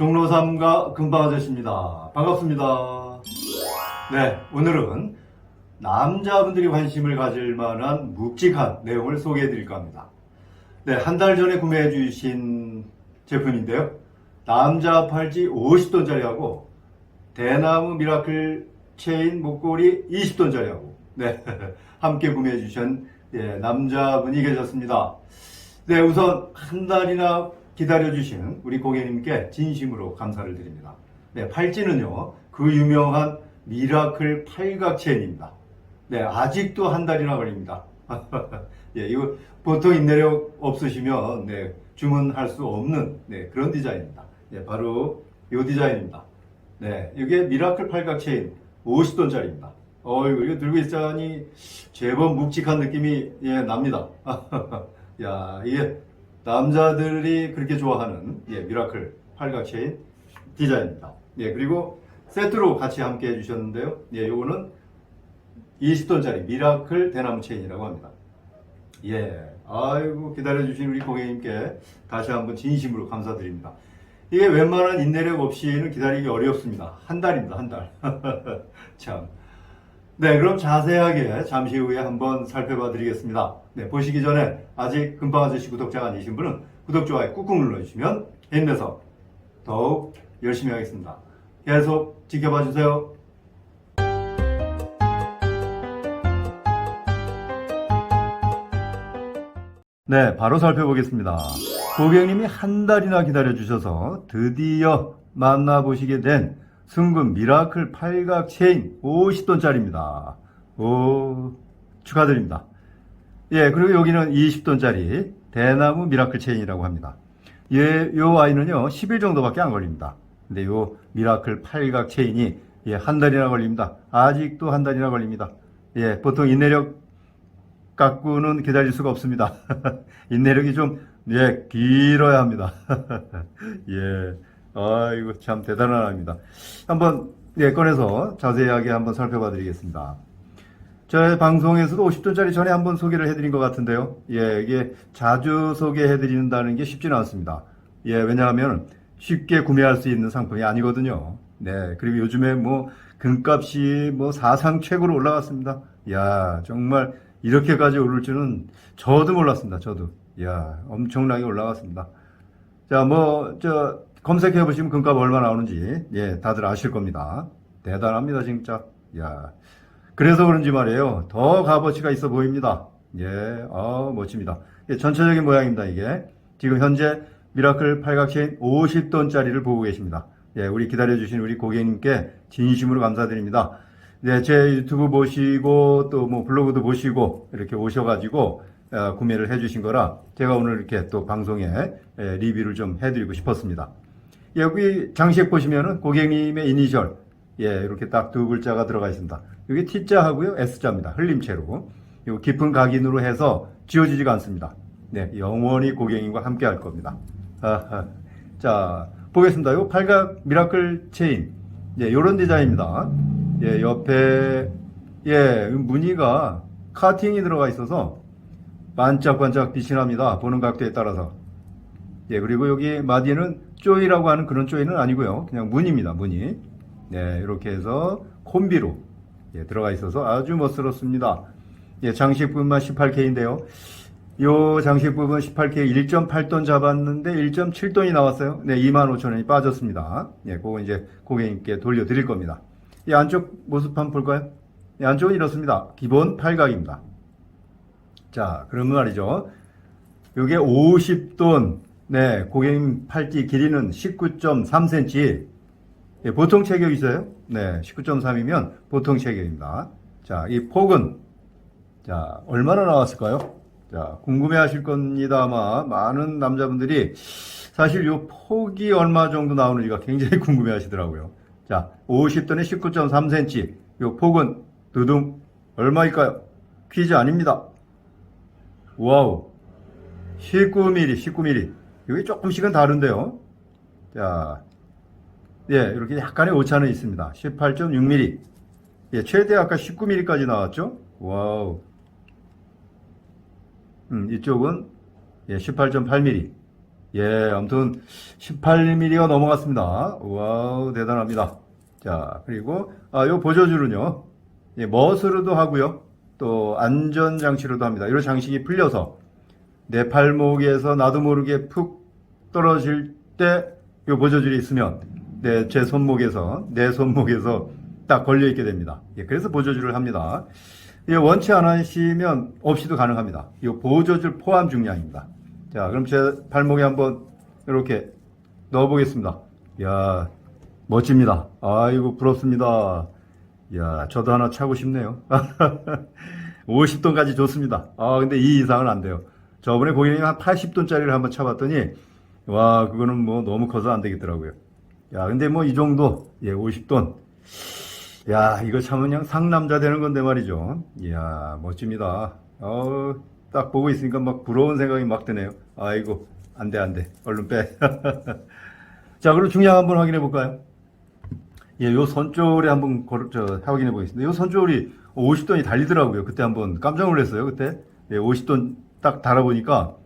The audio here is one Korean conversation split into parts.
종로 3가 금방 아저씨입니다. 반갑습니다. 네, 오늘은 남자분들이 관심을 가질 만한 묵직한 내용을 소개해 드릴까 합니다. 네, 한 달 전에 구매해 주신 제품인데요. 남자 팔찌 50돈짜리하고 대나무 미라클 체인 목걸이 20돈짜리하고 네, 함께 구매해 주신 예, 남자분이 계셨습니다. 네, 우선 한 달이나 기다려주신 우리 고객님께 진심으로 감사를 드립니다. 네, 팔찌는요, 그 유명한 미라클 팔각 체인입니다. 네, 아직도 한 달이나 걸립니다. 예, 이거 보통 인내력 없으시면, 네, 주문할 수 없는, 네, 그런 디자인입니다. 예, 바로 이 디자인입니다. 네, 이게 미라클 팔각 체인 50돈짜리입니다. 어이구, 이거 들고 있자니 제법 묵직한 느낌이, 예, 납니다. 야, 이게 남자들이 그렇게 좋아하는 예, 미라클 팔각 체인 디자인입니다. 예, 그리고 세트로 같이 함께 해주셨는데요. 예, 요거는 20돈짜리 미라클 대나무 체인이라고 합니다. 예, 아이고 기다려주신 우리 고객님께 다시 한번 진심으로 감사드립니다. 이게 웬만한 인내력 없이는 기다리기 어렵습니다. 한 달입니다, 한 달. 참. 네, 그럼 자세하게 잠시 후에 한번 살펴봐 드리겠습니다. 네, 보시기 전에 아직 금방 아저씨 구독자가 아니신 분은 구독, 좋아요 꾹꾹 눌러주시면 힘내서 더욱 열심히 하겠습니다. 계속 지켜봐 주세요. 네, 바로 살펴보겠습니다. 고객님이 한 달이나 기다려 주셔서 드디어 만나보시게 된 승금 미라클 팔각 체인 50돈짜리입니다. 오, 축하드립니다. 예, 그리고 여기는 20돈짜리 대나무 미라클 체인이라고 합니다. 예, 요 아이는요, 10일 정도밖에 안 걸립니다. 근데 요 미라클 팔각 체인이 예, 한 달이나 걸립니다. 아직도 한 달이나 걸립니다. 예, 보통 인내력 갖고는 기다릴 수가 없습니다. 인내력이 좀, 예, 길어야 합니다. 예. 아이고, 참 대단한 아입니다. 한번, 예, 꺼내서 자세하게 한번 살펴봐 드리겠습니다. 저희 방송에서도 50돈짜리 전에 한번 소개를 해드린 것 같은데요. 예, 이게 자주 소개해드린다는 게 쉽지는 않습니다. 예, 왜냐하면 쉽게 구매할 수 있는 상품이 아니거든요. 네, 그리고 요즘에 뭐 금값이 뭐 사상 최고로 올라갔습니다. 야, 정말 이렇게까지 오를 줄은 저도 몰랐습니다. 저도. 야, 엄청나게 올라갔습니다. 자, 뭐, 저, 검색해 보시면 금값 얼마 나오는지, 예, 다들 아실 겁니다. 대단합니다, 진짜. 야. 그래서 그런지 말이에요. 더 값어치가 있어 보입니다. 예, 아, 멋집니다. 예, 전체적인 모양입니다, 이게. 지금 현재 미라클 팔각체인 50돈짜리를 보고 계십니다. 예, 우리 기다려주신 우리 고객님께 진심으로 감사드립니다. 네, 제 유튜브 보시고 또 뭐 블로그도 보시고 이렇게 오셔가지고 어, 구매를 해주신 거라 제가 오늘 이렇게 또 방송에 예, 리뷰를 좀 해드리고 싶었습니다. 여기 장식 보시면은 고객님의 이니셜 예, 이렇게 딱 두 글자가 들어가 있습니다. 여기 T자하고요, S자입니다. 흘림체로. 요 깊은 각인으로 해서 지워지지가 않습니다. 네, 영원히 고객님과 함께 할 겁니다. 아하. 자, 보겠습니다. 요 팔각 미라클 체인. 예, 요런 디자인입니다. 예, 옆에, 예, 무늬가 카팅이 들어가 있어서 반짝반짝 빛이 납니다. 보는 각도에 따라서. 예, 그리고 여기 마디는 쪼이라고 하는 그런 쪼이는 아니고요. 그냥 무늬입니다, 무늬. 네, 이렇게 해서 콤비로 예, 들어가 있어서 아주 멋스럽습니다. 예, 장식부만 18K인데요. 요 장식 부분 18K 1.8돈 잡았는데 1.7돈이 나왔어요. 네, 25,000원이 빠졌습니다. 예, 그거 이제 고객님께 돌려드릴 겁니다. 이 안쪽 모습 한번 볼까요? 이 안쪽은 이렇습니다. 기본 팔각입니다. 자, 그러면 말이죠. 요게 50돈, 네, 고객님 팔찌 길이는 19.3cm. 예, 보통 체격 있어요? 네, 19.3이면 보통 체격입니다. 자, 이 폭은, 자, 얼마나 나왔을까요? 자, 궁금해 하실 겁니다. 아마 많은 남자분들이 사실 요 폭이 얼마 정도 나오는지가 굉장히 궁금해 하시더라고요. 자, 50돈에 19.3cm. 요 폭은 두둥 얼마일까요? 퀴즈 아닙니다. 와우. 19mm, 19mm. 여기 조금씩은 다른데요. 자, 예, 이렇게 약간의 오차는 있습니다. 18.6mm. 예, 최대 아까 19mm까지 나왔죠? 와우. 음, 이쪽은 예, 18.8mm. 예, 아무튼 18mm가 넘어갔습니다. 와우, 대단합니다. 자, 그리고, 아, 요 보조줄은요, 예, 멋으로도 하고요. 또 안전 장치로도 합니다. 이런 장식이 풀려서 내 팔목에서 나도 모르게 푹 떨어질 때요 보조줄이 있으면 내제 손목에서 내 손목에서 딱 걸려 있게 됩니다. 예, 그래서 보조줄을 합니다. 예, 원치 않으시면 없이도 가능합니다. 이 보조줄 포함 중량입니다. 자, 그럼 제 발목에 한번 이렇게 넣어 보겠습니다. 야, 멋집니다. 아이고 부럽습니다. 야, 저도 하나 차고 싶네요. 50돈까지 좋습니다. 아, 근데 이 이상은 안 돼요. 저번에 고객님이 한 80돈짜리를 한번 차봤더니, 와, 그거는 뭐 너무 커서 안 되겠더라고요. 야, 근데 뭐 이 정도, 예, 50돈. 야, 이거 참으면 그냥 상남자 되는 건데 말이죠. 이야, 멋집니다. 어, 딱 보고 있으니까 막 부러운 생각이 막 드네요. 아이고, 안 돼, 안 돼. 얼른 빼. 자, 그럼 중량 한번 확인해 볼까요? 예, 요 선조울에 한번 걸, 저, 확인해 보겠습니다. 요 선조울이 50돈이 달리더라고요. 그때 한번 깜짝 놀랐어요. 그때. 예, 50돈 딱 달아보니까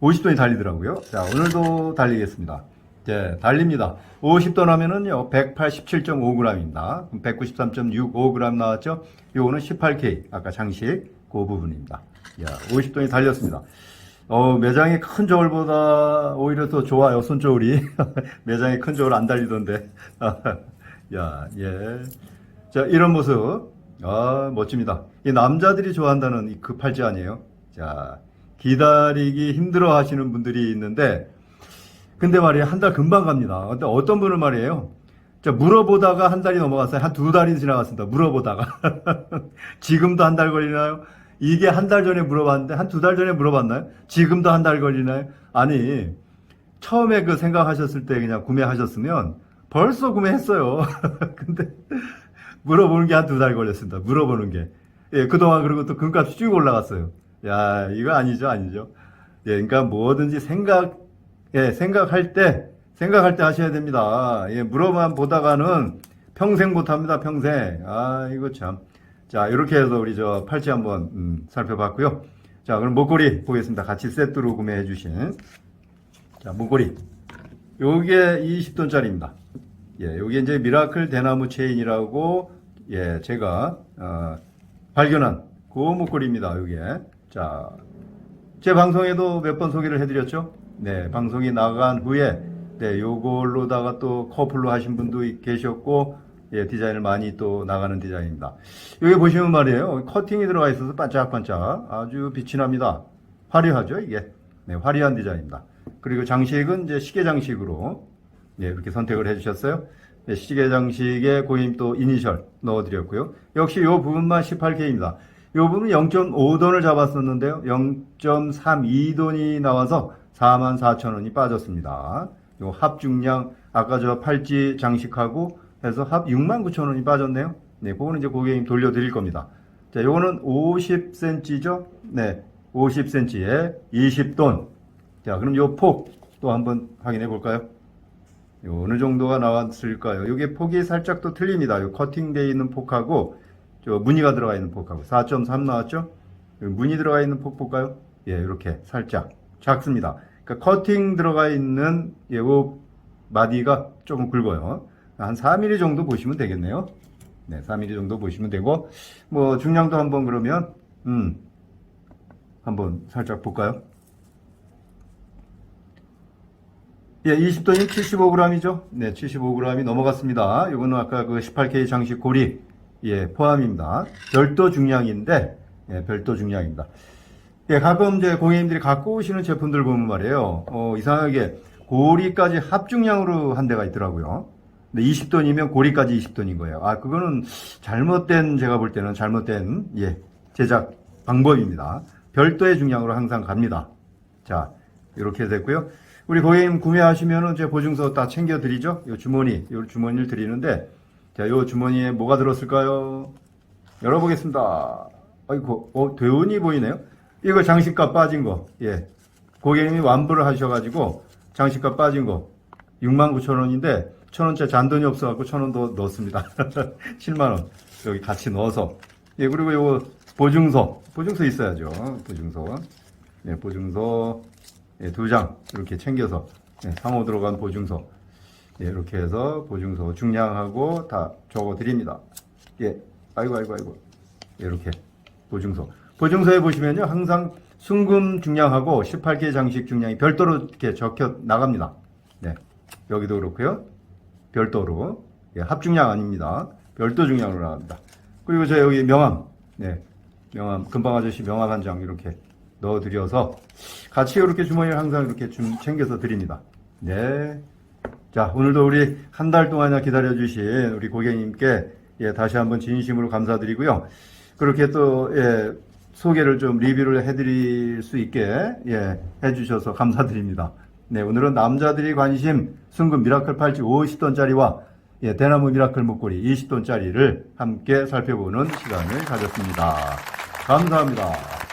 50돈이 달리더라고요. 자, 오늘도 달리겠습니다. 예, 달립니다. 50돈 하면은요, 187.5g입니다. 193.65g 나왔죠? 요거는 18K. 아까 장식, 그 부분입니다. 야, 50돈이 달렸습니다. 어, 매장의 큰 저울보다 오히려 더 좋아요, 손저울이. 매장의 큰 저울 안 달리던데. 야, 예. 자, 이런 모습. 아, 멋집니다. 이 남자들이 좋아한다는 이 급할지 아니에요? 자, 기다리기 힘들어 하시는 분들이 있는데, 근데 말이에요. 한 달 금방 갑니다. 근데 어떤 분은 말이에요. 자, 물어보다가 한 달이 넘어갔어요. 한 두 달이 지나갔습니다. 물어보다가. 지금도 한 달 걸리나요? 이게 한 달 전에 물어봤는데, 한 두 달 전에 물어봤나요? 지금도 한 달 걸리나요? 아니, 처음에 그 생각하셨을 때 그냥 구매하셨으면 벌써 구매했어요. 근데 물어보는 게 한 두 달 걸렸습니다. 물어보는 게. 예, 그동안 그리고 또 금값이 쭉 올라갔어요. 야, 이거 아니죠, 아니죠. 예, 그러니까 뭐든지 생각, 예, 생각할 때, 생각할 때 하셔야 됩니다. 예, 물어만 보다가는 평생 못 합니다, 평생. 아, 이거 참. 자, 이렇게 해서 우리 저 팔찌 한번, 음, 살펴봤고요. 자, 그럼 목걸이 보겠습니다. 같이 세트로 구매해 주신. 자, 목걸이. 요게 20돈짜리입니다. 예, 요게 이제 미라클 대나무 체인이라고, 예, 제가, 어, 발견한 그 목걸이입니다, 요게. 자, 제 방송에도 몇 번 소개를 해드렸죠? 네, 방송이 나간 후에, 네, 요걸로다가 또 커플로 하신 분도 계셨고, 예, 디자인을 많이 또 나가는 디자인입니다. 여기 보시면 말이에요. 커팅이 들어가 있어서 반짝반짝 아주 빛이 납니다. 화려하죠, 이게. 네, 화려한 디자인입니다. 그리고 장식은 이제 시계 장식으로, 네, 이렇게 선택을 해 주셨어요. 네, 시계 장식에 고임 또 이니셜 넣어 드렸고요. 역시 이 부분만 18K입니다. 이 부분은 0.5돈을 잡았었는데요. 0.32돈이 나와서 44,000원이 빠졌습니다. 요 합중량, 아까 저 팔찌 장식하고 해서 합 69,000원이 빠졌네요. 네, 그거는 이제 고객님 돌려드릴 겁니다. 자, 요거는 50cm죠? 네, 50cm에 20돈. 자, 그럼 요 폭 또 한번 확인해 볼까요? 요 어느 정도가 나왔을까요? 요게 폭이 살짝 또 틀립니다. 요 커팅되어 있는 폭하고 저 무늬가 들어가 있는 폭하고 4.3 나왔죠? 요 무늬 들어가 있는 폭 볼까요? 예, 이렇게 살짝 작습니다. 그러니까 커팅 들어가 있는 예, 요 마디가 조금 굵어요. 한 4mm 정도 보시면 되겠네요. 네, 4mm 정도 보시면 되고 뭐 중량도 한번 그러면 음 한번 살짝 볼까요? 예, 20돈이 75g이죠. 네, 75g이 넘어갔습니다. 이거는 아까 그 18K 장식 고리 예, 포함입니다. 별도 중량인데 예, 별도 중량입니다. 예, 가끔 이제 고객님들이 갖고 오시는 제품들 보면 말이에요. 어, 이상하게 고리까지 합중량으로 한 대가 있더라고요. 근데 20돈이면 고리까지 20돈인 거예요. 아, 그거는 잘못된, 제가 볼 때는 잘못된, 예, 제작 방법입니다. 별도의 중량으로 항상 갑니다. 자, 이렇게 됐고요. 우리 고객님 구매하시면은 제 보증서 다 챙겨 드리죠. 요 주머니, 요 주머니를 드리는데, 자, 요 주머니에 뭐가 들었을까요? 열어보겠습니다. 아이고, 어, 대운이 보이네요. 이거 장식값 빠진 거, 예. 고객님이 완부를 하셔가지고, 장식값 빠진 거, 69,000원인데, 1,000원짜리 잔돈이 없어갖고 1,000원 더 넣었습니다. 7만원. 여기 같이 넣어서. 예, 그리고 요 보증서. 보증서 있어야죠. 보증서. 예, 보증서. 예, 두 장 이렇게 챙겨서 예, 상호 들어간 보증서 예, 이렇게 해서 보증서 중량하고 다 적어 드립니다. 예, 아이고 아이고 아이고 이렇게 보증서 보증서에 보시면요 항상 순금 중량하고 18개 장식 중량이 별도로 이렇게 적혀 나갑니다. 네, 여기도 그렇고요. 별도로 예, 합중량 아닙니다. 별도 중량으로 나갑니다. 그리고 저 여기 명함, 네, 명함 금방 아저씨 명함 한 장 이렇게 넣어드려서 같이 이렇게 주머니를 항상 이렇게 좀 챙겨서 드립니다. 네. 자, 오늘도 우리 한 달 동안이나 기다려주신 우리 고객님께 예, 다시 한번 진심으로 감사드리고요. 그렇게 또, 예, 소개를 좀 리뷰를 해드릴 수 있게, 예, 해주셔서 감사드립니다. 네, 오늘은 남자들이 관심 순금 미라클 팔찌 50돈짜리와 예, 대나무 미라클 목걸이 20돈짜리를 함께 살펴보는 시간을 가졌습니다. 감사합니다.